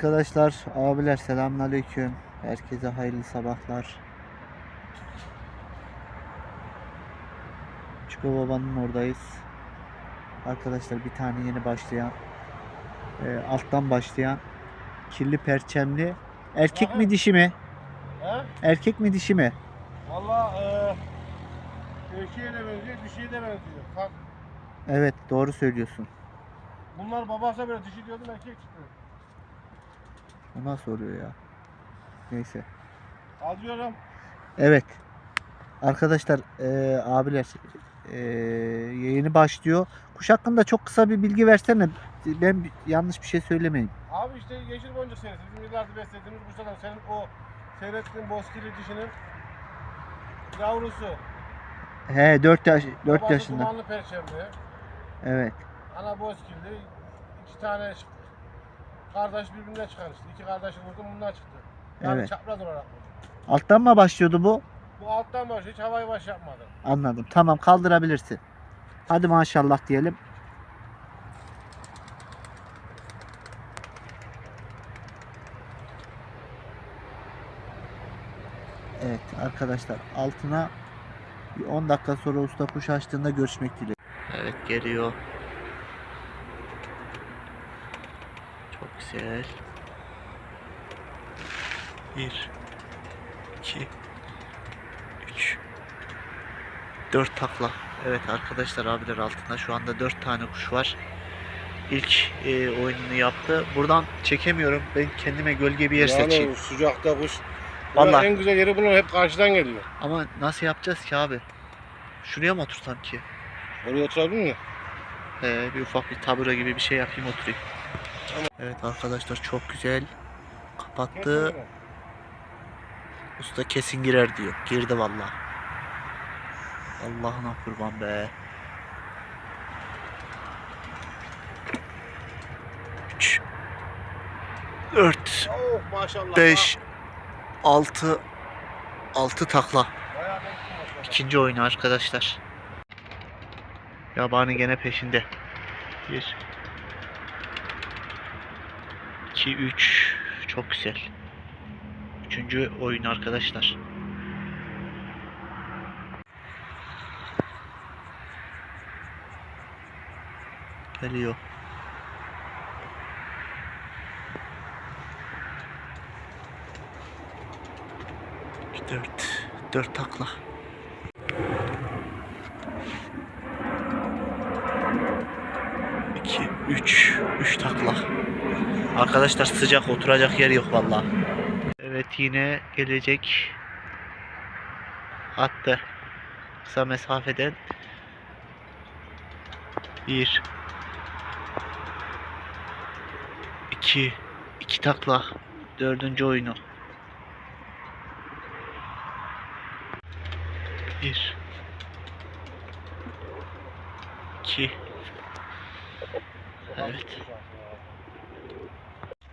Arkadaşlar, abiler selamünaleyküm. Herkese hayırlı sabahlar. Çuko Baba'nın oradayız. Arkadaşlar bir tane yeni başlayan, e, alttan başlayan kirli perçemli erkek mi dişi mi? He? Erkek mi dişi mi? Valla eee erkeğe de benziyor, dişiye de benziyor. Bak Evet, doğru söylüyorsun. bunlar babası böyle dişi diyordum erkek çıktı. O nasıl oluyor ya? Neyse. Alıyorum. Evet. Arkadaşlar, e, abiler e, yayını başlıyor. Kuş hakkında çok kısa bir bilgi versene. Ben yanlış bir şey söylemeyeyim. Abi işte yeşil boncuk serisi. Bizim yıllardır beslediğimiz kuşlardan senin o seyrettiğin bozkirli dişinin yavrusu. He 4 yaş 4 Babası yaşında. dumanlı perçemli. Evet. Ana bozkirli. iki tane. Kardeş birbirinden çıkan işte. İki kardeşi vurdum bundan çıktı. Yani Evet. çapraz olarak. Alttan mı başlıyordu bu? Bu alttan başlıyor. Hiç havayı baş yapmadı. Anladım. Tamam kaldırabilirsin. Hadi maşallah diyelim. Evet arkadaşlar altına bir 10 dakika sonra usta kuş açtığında görüşmek dileğiyle. Evet geliyor. Güzel. 1 2 3 4 takla. Evet arkadaşlar abiler altında şu anda 4 tane kuş var. İlk e, oyununu yaptı. Buradan çekemiyorum. Ben kendime gölge bir yer seçeyim. Yani sıcakta kuş. Vallahi. En güzel yeri bunun hep karşıdan geliyor. Ama nasıl yapacağız ki abi? Şuraya mı otursam ki? Oraya oturabilir mi? Ee, bir ufak bir tabure gibi bir şey yapayım oturayım. Evet arkadaşlar çok güzel. Kapattı. Usta kesin girer diyor. Girdi vallahi. Allah'ına kurban be. 3 4 Oh maşallah. 5 6 6 takla. İkinci oyunu arkadaşlar. Yabani gene peşinde. 1 2 3 Çok güzel. Üçüncü oyun arkadaşlar. Geliyor. Dört. Dört takla. İki, üç. Üç takla. Arkadaşlar sıcak oturacak yer yok vallahi. Evet yine gelecek. Attı. Kısa mesafeden. Bir. iki, iki takla. Dördüncü oyunu. Bir. iki. Evet.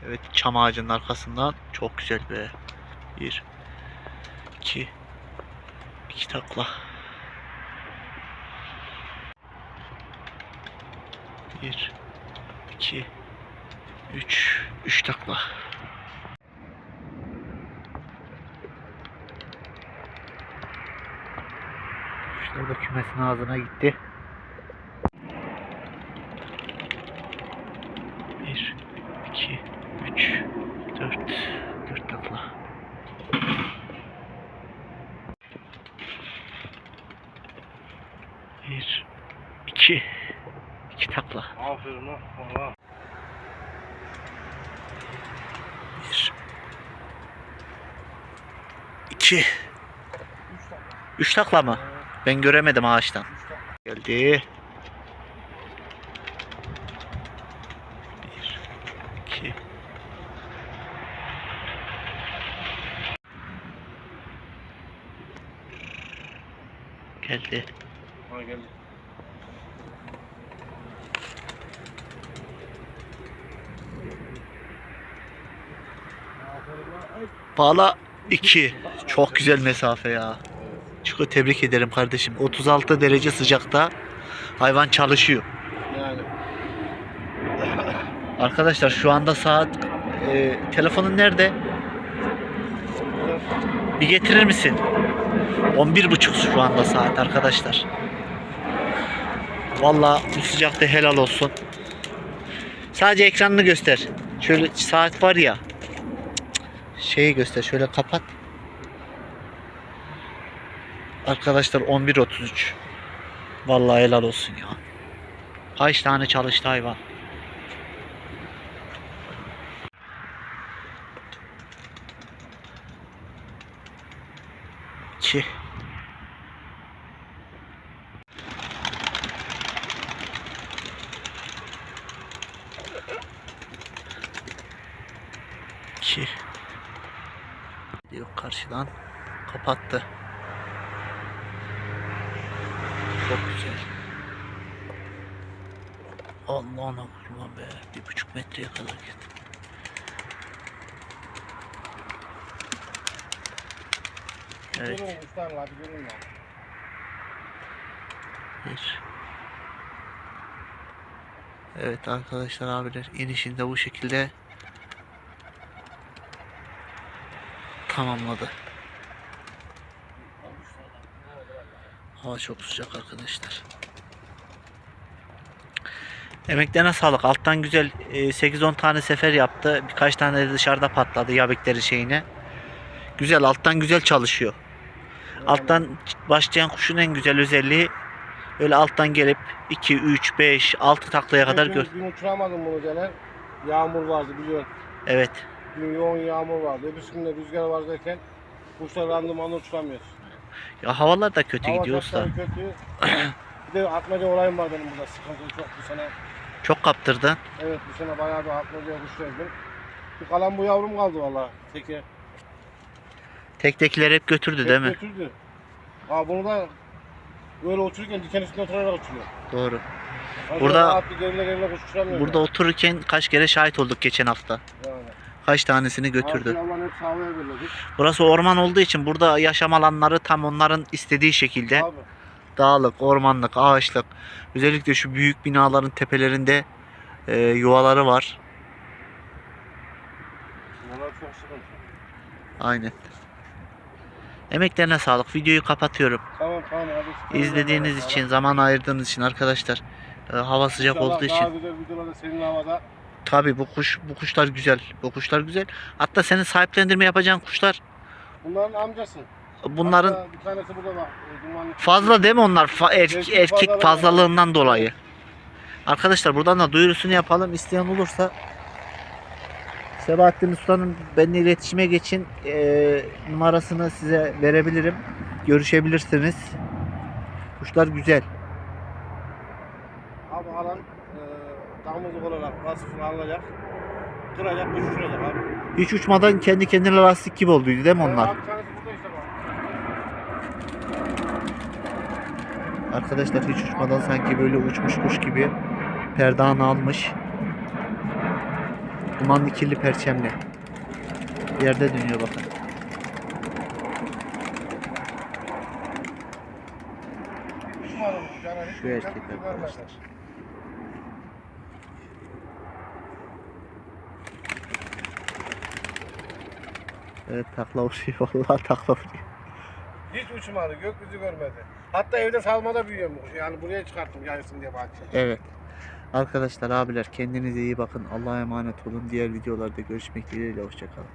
Evet çam ağacının arkasından çok güzel be. Bir, iki, iki takla. Bir, iki, üç, üç takla. Kuşlar da kümesin ağzına gitti. Bir, iki, üç, dört, dört takla. Bir, iki, iki takla. Valla. Bir, iki, Üç takla mı? Ben göremedim ağaçtan. Geldi. Bir, iki. Geldi. Ha geldi. Bağla 2. Çok güzel mesafe ya. Çiko tebrik ederim kardeşim. 36 derece sıcakta hayvan çalışıyor. Yani. Arkadaşlar şu anda saat e, telefonun nerede? Bir getirir misin? 11.30 şu anda saat arkadaşlar. Vallahi bu sıcakta helal olsun. Sadece ekranını göster. Şöyle saat var ya. Şeyi göster. Şöyle kapat. Arkadaşlar 11.33. Vallahi helal olsun ya. Kaç tane çalıştı hayvan. Ki. Ki. Yok karşıdan kapattı. Çok güzel. Allah'ına kurban be. Bir buçuk metreye kadar gittim. Evet. Bir. Evet arkadaşlar abiler inişinde bu şekilde tamamladı. Hava çok sıcak arkadaşlar. Emeklerine sağlık. Alttan güzel e, 8-10 tane sefer yaptı. Birkaç tane de dışarıda patladı yabekleri şeyine. Güzel alttan güzel çalışıyor. Alttan başlayan kuşun en güzel özelliği öyle alttan gelip 2, 3, 5, 6 taklaya kadar gör. Dün uçuramadım bunu Caner. Yağmur vardı biliyorsun. Evet. Dün yoğun yağmur vardı. Öbürsü günde rüzgar var derken kuşlar randımanla uçuramıyoruz. Ya havalar da kötü Hava gidiyor usta. şartları kötü. bir de atmaca olayım var benim burada. Sıkıntı çok bu sene. Çok kaptırdın. Evet bu sene bayağı bir atmacaya kuş verdim. Bir kalan bu yavrum kaldı valla. Teke. Tektekiler hep götürdü Hep değil mi? Götürdü. Aa bunu da böyle uçururken diken üstünde oturarak uçuruyor. Doğru. Yani Burada- rahat bir gerile gerile kuş uçuramıyor. Burada otururken kaç kere şahit olduk geçen hafta. yani. Kaç tanesini götürdü. Belirledik. Burası orman olduğu için burada yaşam alanları tam onların istediği şekilde. Abi. Dağlık, ormanlık, ağaçlık. Özellikle şu büyük binaların tepelerinde e, yuvaları var. Bunlar çok sıkıntı. Aynen. Emeklerine sağlık. Videoyu kapatıyorum. Tamam tamam abi. İzlediğiniz için, zaman ayırdığınız için arkadaşlar. e, hava sıcak İnşallah olduğu Daha için. güzel videolarda senin havada. Tabii bu kuş bu kuşlar güzel. Bu kuşlar güzel. Hatta senin sahiplendirme yapacağın kuşlar Bunların amcası. bunların Hatta bir tanesi burada bak. e, dumanlı- fazla değil mi onlar? Fa- erkek, Erkek erkek fazlalığı- fazlalığından dolayı. Arkadaşlar buradan da duyurusunu yapalım. İsteyen olursa Sebahattin Usta'nın benimle iletişime geçin. Ee, numarasını size verebilirim. Görüşebilirsiniz. Kuşlar güzel. Abi alan e, damızlık olarak vasıfını alacak. Kıracak, kuş uçuracak abi. Hiç uçmadan kendi kendine lastik gibi olduydu değil mi onlar? abi. Arkadaşlar hiç uçmadan sanki böyle uçmuş kuş gibi perdanı almış. Dumanlı kirli perçemle. Yerde dönüyor bakın. Şu erkek uçak görmedim. arkadaşlar. Evet takla vuruyor. Vallahi takla vuruyor. Hiç uçmadı, gökyüzü görmedi. Hatta evde salmada büyüyor bu kuş. Yani buraya çıkarttım yaysın diye bahçeye. Evet. Arkadaşlar abiler kendinize iyi bakın. Allah'a emanet olun. Diğer videolarda görüşmek dileğiyle. Hoşçakalın.